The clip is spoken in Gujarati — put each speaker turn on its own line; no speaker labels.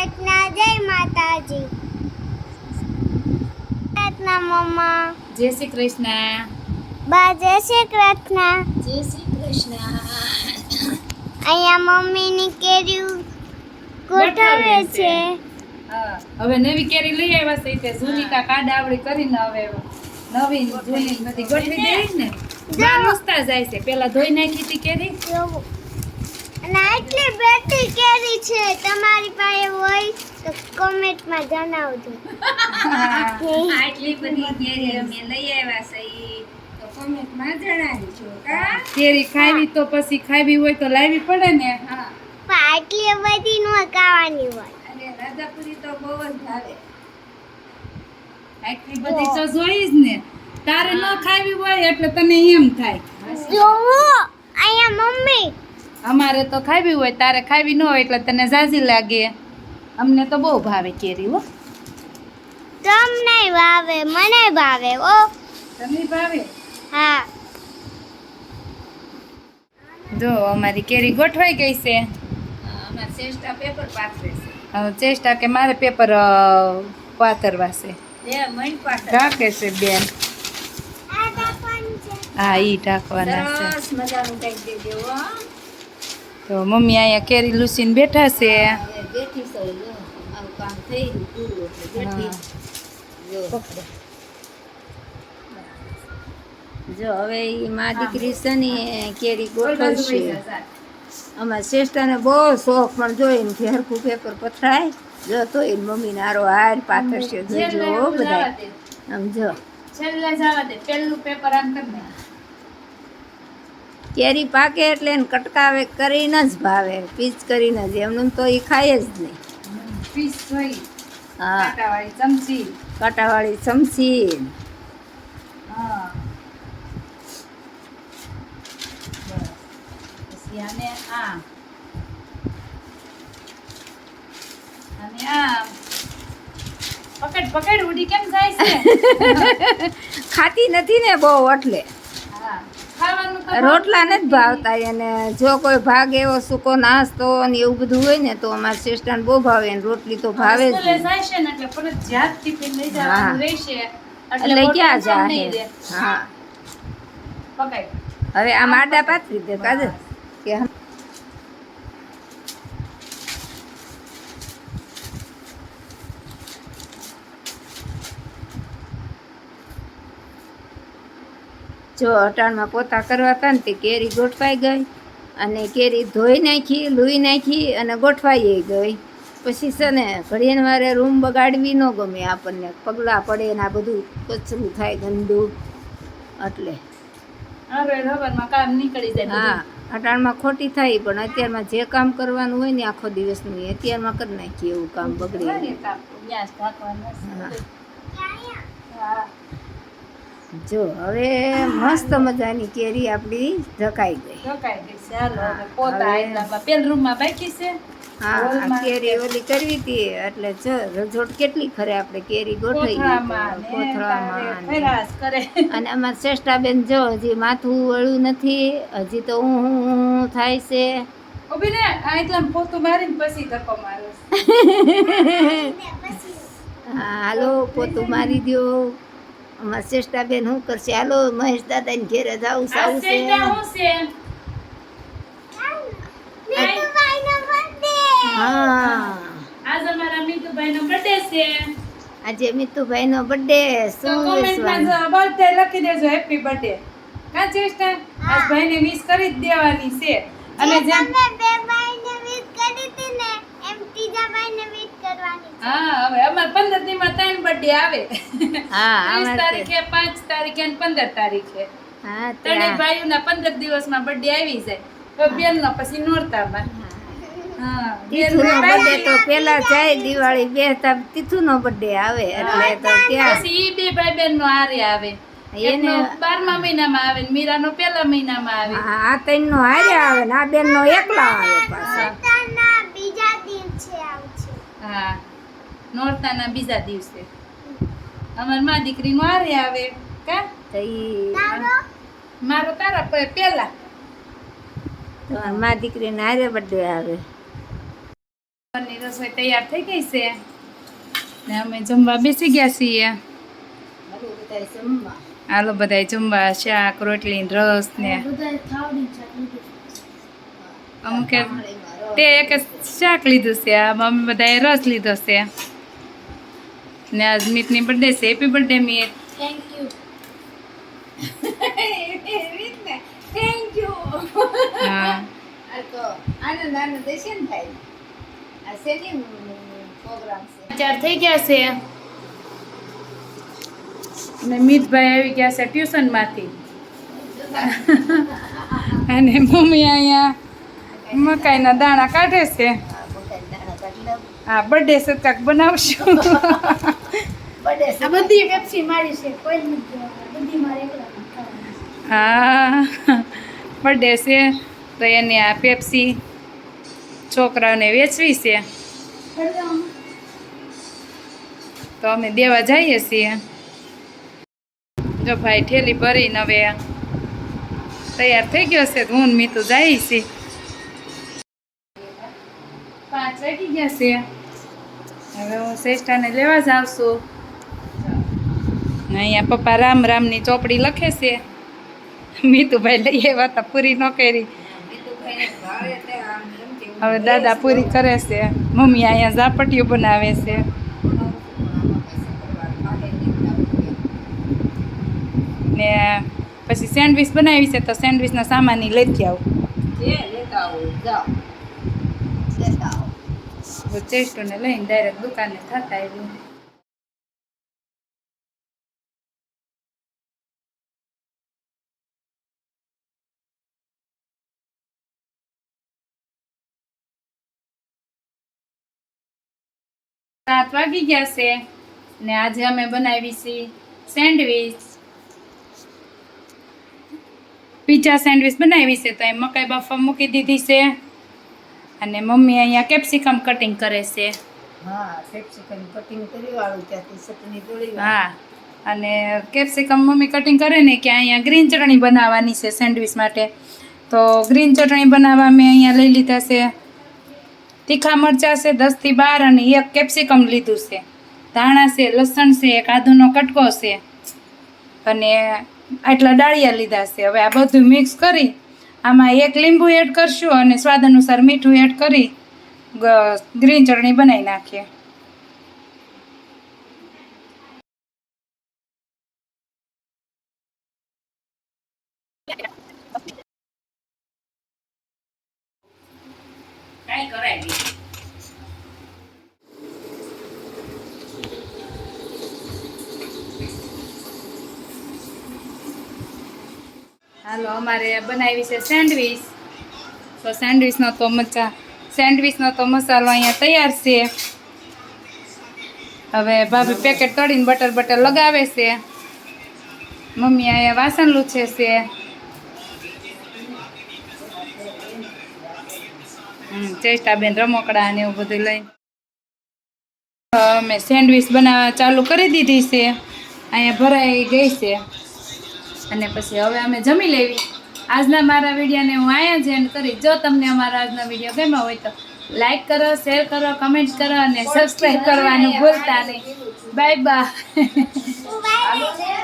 કૃષ્ણ જય માતાજી. પ્રાર્થના મમ્મા.
જય શ્રી કૃષ્ણ.
બા જય શ્રી કૃષ્ણ.
જય શ્રી કૃષ્ણ.
અહીંયા મમ્મીની કેરી ગોઠવે છે.
હવે નવી કેરી લઈ આવ્યા છે તે જૂની કા કાડાવડી કરીને હવે નવી જૂની બધી ગોઠવી દેવી ને. નુસતા જાય છે. પેલા ધોઈ નાખી હતી કેરી.
આટલી બેટી કેરી છે. તમારી પાસે હોય તો કોમેન્ટમાં જણાવજો.
આટલી બધી કેરી અમે લઈ આવ્યા છે તો કોમેન્ટમાં જણાવીશું કા
કેરી ખાવી તો પછી ખાવી હોય તો લાવવી પડે ને.
હા.
પણ આટલી બધી નો ખાવાની હોય.
અને રાજાપુરી તો બહુ જ ભાવે.
આટલી બધી તો જોઈ જ ને. તારે ન ખાવી હોય એટલે તને એમ થાય.
જોવો અહીંયા મમ્મી
અમારે તો ખાવી હોય તારે ખાવી ન હોય એટલે તને ઝાઝી લાગે. અમને તો બહુ ભાવે કેરી હો.
તમને ભાવે મને ભાવે ઓ
તમને ભાવે?
હા.
જો અમારી કેરી ગોઠવાઈ ગઈ છે.
અમારે શ્રેષ્ઠા પેપર પાથરે છે.
હવે ચેષ્ટા કે મારે પેપર પાથરવા છે.
બે મણ પાથર.
ઢાકે છે બેન. હા ઈ ઢાંકવાના છે.
સરસ મજાનું ટાઈપ દેજો હો.
તો મમ્મી અહીંયા કેરી લૂસીને બેઠા છે.
હવે બેઠી છે જો જો જો હવે મા દીકરી છે ને એ કેરી ગોઠવશે. અમારા શ્રેષ્ઠાને બહુ શોખ પણ જોઈને કે ઘેરખું પેપર પથરાય જો તો એ મમ્મીને હારો હાર પાથરશે. જોજો જો બધા આમ જો.
છેલ્લે જવા દે પેલું પેપર આમ કરી દે
કેરી પાકે એટલે એને કટકાવે કરીને જ ભાવે. પીચ કરીને જ. એમનું તો એ ખાય જ નહીં.
પીસ જોઈ.
હા.
કાંટાવાળી ચમચી.
કાંટાવાળી ચમચી.
હા. બસ. પછી અને આમ. પકડ પકડ ઉડી કેમ જાય છે?
ખાતી નથી ને બહુ એટલે. રોટલા નથી ભાવતા એને જો કોઈ ભાગ એવો સૂકો નાસ્તો ને એવું બધું હોય ને તો અમારા સિસ્ટરને બહુ ભાવે ને રોટલી તો ભાવે જ
એટલે
ક્યાં જાય હા. હવે આ માડા પાથરી દે કાજે કે જો અટાણમાં પોતા કરવા હતા ને તે કેરી ગોઠવાઈ ગઈ અને કેરી ધોઈ નાખી લૂઈ નાખી અને ગોઠવાઈ ગઈ. પછી છે ને ઘડીને વારે રૂમ બગાડવી ન ગમે આપણને પગલાં પડે ને આ બધું કચરું થાય ગંદુ. એટલે.
કામ નીકળી જાય
હા અટાણમાં ખોટી થાય પણ અત્યારમાં જે કામ કરવાનું હોય ને આખો દિવસનું એ અત્યારમાં કરી નાખીએ એવું કામ બગડી
વારે કામ. ગેસ ઢાંકવાનું હશે. હા.
જો હવે મસ્ત મજાની કેરી આપણી ઢકાઈ ગઈ.
ઢોકાઈ ગઈ છે. પોતા એટલામાં પેલ રૂમમાં બાકી છે.
હા કેરી ઓલી કરવી હતી એટલે જો રજોટ કેટલી ખરે આપણે કેરી ગોઠવી
કોથળામાં અને કરે.
અને અમારા શ્રેષ્ઠાબેન જો હજી માથું વળ્યું નથી હજી તો હું હું થાય છે.
ઊભી ને આ એટલામાં પોતું મારીને પછી ધક્કો મારે.
હા હાલો પોતું મારી દો અમારા શ્રેષ્ઠાબેન શું કરશે? હાલો મહેશ દાદા ને ઘેરે જાવ સાવું છે
આજ
આજે મિતુભાઈનો બર્થડે શું?
બર્થડે લખી દેજો હેપી બર્થડે કા ચેષ્ટા આજ ભાઈને વિશ કરી જ દેવાની છે. અને
જે
જેમ
બે ભાઈને wish કરી હતી ને એમ ત્રીજા ભાઈને છે.
હા હવે અમાર પંદર દીમાં ત્રણ બર્થડે આવે. ત્રીસ તારીખે પાંચ તારીખે અને પંદર તારીખે. ત્રણેય
ત્યાં
ભાઈઓના પંદર દિવસમાં બર્થડે આવી જાય. તો બેનનો પછી નોરતામાં. હા.
તીથુનો
બેનનો
બર્થડે તો પેલા જાય દિવાળી બેસતા તીથુનો બર્થડે આવે એટલે તો ત્યાં.
બે ભાઈ બેન નો હારે આવે.
એને
બારમા મહિનામાં આવે ને મીરાનો પેલા મહિનામાં આવે.
આ આ ત્રણનો હારે આવે ને આ બેનનો એકલા આવે પાછો
પોતાના બીજા દિવસે આવશે
હા નોરતાના બીજા દિવસે. અમારમાં દીકરી નો આરે આવે. કા? મારો તારા પેલા. પહેલા
તો મા દીકરીને આરે બર્થડે આવે.
ની રસોઈ તૈયાર થઈ ગઈ છે. ને અમે જમવા બેસી ગયા છીએ.
બધાય જમવા.
હાલો બધા જમવા શાક રોટલી રસ ને અમુક. તે એક શાક લીધું છે. આ મમ્મી બધાએ રસ લીધો છે. ને આજ મીતની બર્થડે છે. Happy birthday Meet
thank you
thank you
હા.
આ તો આનંદ આનંદ હશે ને થાય આ શેની પ્રોગ્રામ છે.
ચાર થઈ ગયા છે. ને મીતભાઈ આવી ગયા છે ટ્યુશનમાંથી. અને મમ્મી અહીંયા મકાઈના દાણા કાઢે છે. હા બર્થડે છે કાંક બનાવશું.
બધી પેપ્સી મારી છે કોઈ. બધી મારે
હા બર્થડે છે તો એને આ પેપ્સી છોકરાઓને વેચવી છે. તો અમે દેવા જઈએ છીએ. જો ભાઈ ઠેલી ભરીને હવે તૈયાર થઈ ગયો છે તો હું મીતું જઈએ છીએ. વાગી ગયા છે. હવે હું શ્રેષ્ઠાને લેવા જ આવશું અહીંયા પપ્પા રામ રામની ચોપડી લખે છે. મીતુભાઈ લઈ આવ્યા હતા, પૂરી ન કરી. હવે દાદા પૂરી કરે છે. મમ્મી અહીંયા ઝાપટીઓ બનાવે છે. ને પછી સેન્ડવિચ બનાવી છે, તો સેન્ડવિચના સામાન લેતી આવું.
લેતા આવું, જાઓ.
ચેસ્ટોને લઈને ડાયરેક્ટ દુકાને થતા સાત વાગી ગયા છે ને આજે અમે બનાવી છે સેન્ડવિચ. પીઝા સેન્ડવીચ બનાવી છે તો એ મકાઈ બાફા મૂકી દીધી છે. અને મમ્મી અહીંયા કેપ્સિકમ કટિંગ કરે છે.
હા કેપ્સિકમ કટિંગ કરી વાળું ત્યાંથી ચટણી ગોળી
હા અને કેપ્સિકમ મમ્મી કટિંગ કરે ને કે અહીંયા ગ્રીન ચટણી બનાવવાની છે સેન્ડવિચ માટે. તો ગ્રીન ચટણી બનાવવા મેં અહીંયા લઈ લીધા છે. તીખા મરચાં છે દસથી બાર અને એક કેપ્સિકમ લીધું છે. ધાણા છે લસણ છે એક આદુનો કટકો છે. અને આટલા ડાળિયા લીધા છે. હવે આ બધું મિક્સ કરી આમાં એક લીંબુ એડ કરશું અને સ્વાદ અનુસાર મીઠું એડ કરી ગ્રીન ચટણી બનાવી નાખીએ
કાંઈ કરાય નહીં
હાલો, અમારે બનાવી છે સેન્ડવીચ. તો સેન્ડવીચનો તો મચા સેન્ડવીચનો તો મસાલો અહીંયા તૈયાર છે. હવે ભાભી પેકેટ તળીને બટર બટર લગાવે છે. મમ્મી અહીંયા વાસણ લૂછે છે. ચેષ્ટાબેન રમકડા ને એવું બધું લઈ અમે સેન્ડવીચ બનાવવા ચાલુ કરી દીધી છે. અહીંયા ભરાઈ ગઈ છે. અને પછી હવે અમે જમી લેવી. આજના મારા વિડીયોને હું અહીંયા જ એન્ડ કરી જો તમને અમારા આજનો વીડિયો ગમ્યો હોય તો લાઈક કરો શેર કરો કમેન્ટ કરો અને સબસ્ક્રાઈબ કરવાનું ભૂલતા નહીં. Bye bye
bye